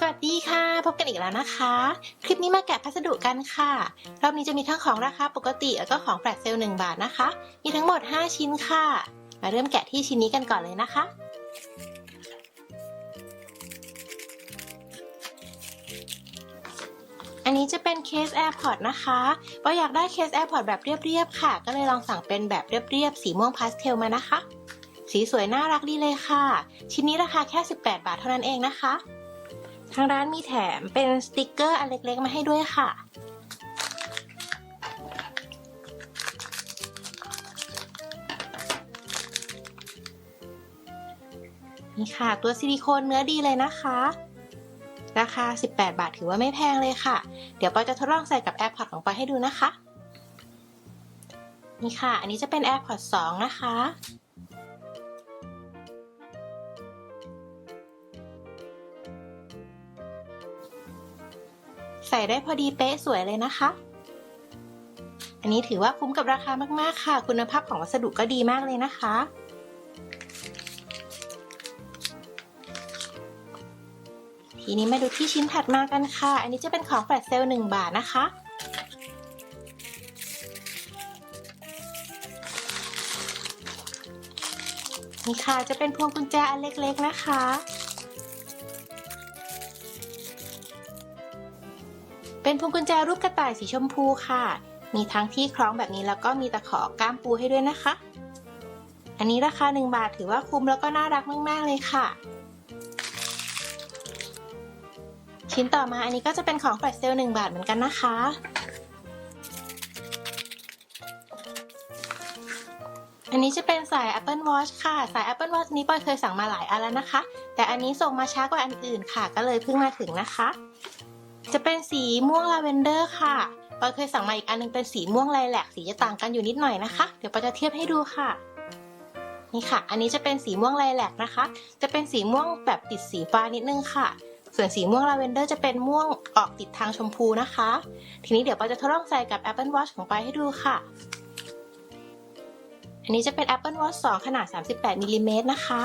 สวัสดีค่ะ พบกันอีกแล้วนะคะ คลิปนี้มาแกะพัสดุกันค่ะรอบนี้จะมีทั้งของราคาปกติแล้วก็ของแฟลชเซลล์1บาทนะคะ มีทั้งหมด 5 ชิ้นค่ะ มาเริ่มแกะที่ชิ้นนี้กันก่อนเลยนะคะ อันนี้จะเป็นเคส AirPods นะคะปออยากได้เคส AirPods แบบเรียบๆค่ะ ก็เลยลองสั่งเป็นแบบเรียบๆสีม่วงพาสเทลมานะคะ สีสวยน่ารักดีเลยค่ะ ชิ้นนี้ราคาแค่ 18 บาทเท่านั้นเองนะคะ ทางร้านมีแถมเป็นสติกเกอร์อันเล็กๆ มาให้ด้วยค่ะ นี่ค่ะ ตัวซิลิโคนเนื้อดีเลยนะคะ ราคา 18 บาทถือว่าไม่แพงเลยค่ะ เดี๋ยวปอยจะทดลองใส่กับ AirPods ของปอยให้ดูนะคะ นี่ค่ะ อันนี้จะเป็น AirPods 2 นะคะ ใส่ได้พอดีเป๊ะสวยเลยนะคะ อันนี้ถือว่าคุ้มกับราคามากๆค่ะ คุณภาพของวัสดุก็ดีมากเลยนะคะ ทีนี้มาดูที่ชิ้นถัดมากันค่ะ อันนี้จะเป็นของแฟลชเซลล์1บาทนะคะนี่ค่ะจะเป็นพวงกุญแจอันเล็กๆนะคะ เป็นพวงกุญแจรูปกระต่ายสีชมพูค่ะ มีทั้งที่คล้องแบบนี้แล้วก็มีตะขอก้ามปูให้ด้วยนะคะ อันนี้ราคา 1 บาทถือว่าคุ้มแล้วก็น่ารักมาก ๆ เลยค่ะ ชิ้นต่อมาอันนี้ก็จะเป็นของแฟลชเซลล์1บาทเหมือนกันนะคะ อันนี้จะเป็นสาย Apple Watch ค่ะ สาย Apple Watch นี้ปอยเคยสั่งมาหลายอันแล้วนะคะ แต่อันนี้ส่งมาช้ากว่าอันอื่นค่ะ ก็เลยเพิ่งมาถึงนะคะ จะเป็นสีม่วงลาเวนเดอร์ค่ะปอยเคยสั่งมาอีกอันนึงเป็นสีม่วงไลแลกสีจะต่างกันอยู่นิดหน่อยนะคะ เดี๋ยวปอยจะเทียบให้ดูค่ะนี่ค่ะ อันนี้จะเป็นสีม่วงไลแลกนะคะ จะเป็นสีม่วงแบบติดสีฟ้านิดนึงค่ะ ส่วนสีม่วงลาเวนเดอร์จะเป็นม่วงออกติดทางชมพูนะคะ ทีนี้เดี๋ยวปอยจะทดลองใส่กับ Apple Watch ของปอยให้ดูค่ะ อันนี้จะเป็น Apple Watch 2 ขนาด 38มิลลิเมตรนะคะ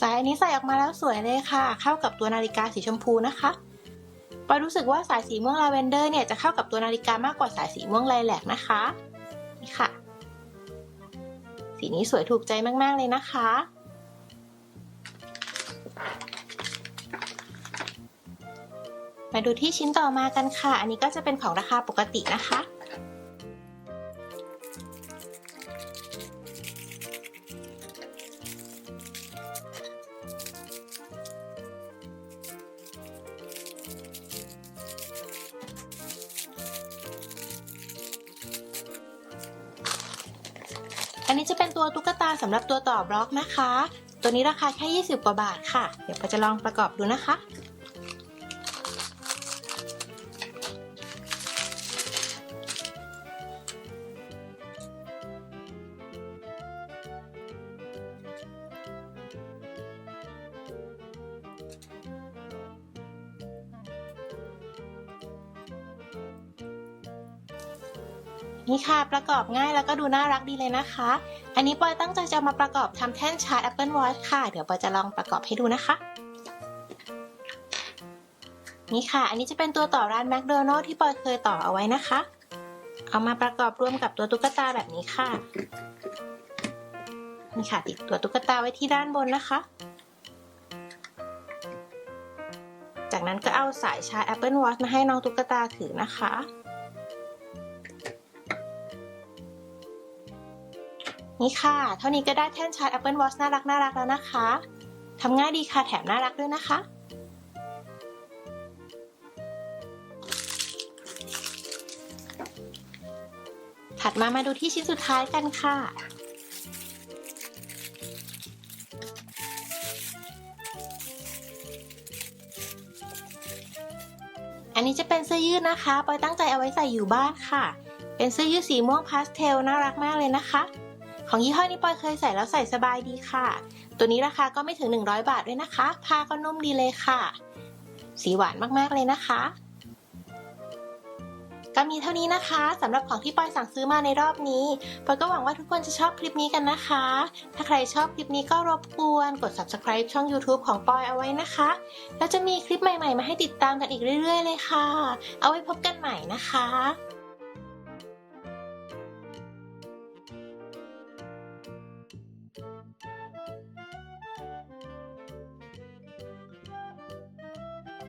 สายอันนี้ใส่ออกมาแล้วสวยเลยค่ะ เข้ากับตัวนาฬิกาสีชมพูนะคะปอยรู้สึกว่าสายสีม่วงลาเวนเดอร์เนี่ยจะเข้ากับตัวนาฬิกามากกว่าสายสีม่วงไลแลกนะคะนี่ค่ะ สีนี้สวยถูกใจมากๆเลยนะคะ มาดูที่ชิ้นต่อมากันค่ะ อันนี้ก็จะเป็นของราคาปกตินะคะ อันนี้จะเป็นตัวตุ๊กตาสำหรับตัวต่อบล็อกนะคะ ตัวนี้ราคาแค่ 20 กว่าบาทค่ะ เดี๋ยวเราจะลองประกอบดูนะคะ นี่ค่ะประกอบง่ายแล้วก็ดูน่ารักดีเลยนะคะ อันนี้ปอยตั้งใจจะมาประกอบทำแท่นชาร์จ Apple Watch ค่ะ เดี๋ยวปอยจะลองประกอบให้ดูนะคะ นี่ค่ะ อันนี้จะเป็นตัวต่อร้านแมคโดนัลที่ปอยเคยต่อเอาไว้นะคะ เอามาประกอบรวมกับตัวตุ๊กตาแบบนี้ค่ะ นี่ค่ะติดตัวตุ๊กตาไว้ที่ด้านบนนะคะ จากนั้นก็เอาสายชาร์จ Apple Watch มาให้น้องตุ๊กตาถือนะคะ นี่ค่ะ เท่านี้ก็ได้แท่นชาร์จ Apple Watch น่ารักน่ารักแล้วนะคะทำง่ายดีค่ะแถมน่ารักด้วยนะคะ ถัดมามาดูที่ชิ้นสุดท้ายกันค่ะอันนี้จะเป็นเสื้อยืดนะคะปอยตั้งใจเอาไว้ใส่อยู่บ้านค่ะ เป็นเสื้อยืดสีม่วงพาสเทลน่ารักมากเลยนะคะ ของยี่ห้อนี้ปอยเคยใส่แล้วใส่สบายดีค่ะ ตัวนี้ราคาก็ไม่ถึง 100 บาทด้วยนะคะ ผ้าก็นุ่มดีเลยค่ะ สีหวานมากๆเลยนะคะ ก็มีเท่านี้นะคะสำหรับของที่ปอยสั่งซื้อมาในรอบนี้ปอยก็หวังว่าทุกคนจะชอบคลิปนี้กันนะคะ ถ้าใครชอบคลิปนี้ก็รบกวนกด subscribe ช่อง YouTube ของปอยเอาไว้นะคะ แล้วจะมีคลิปใหม่ๆ มาให้ติดตามกันอีกเรื่อย ๆ เลยค่ะ เอาไว้พบกันใหม่นะคะ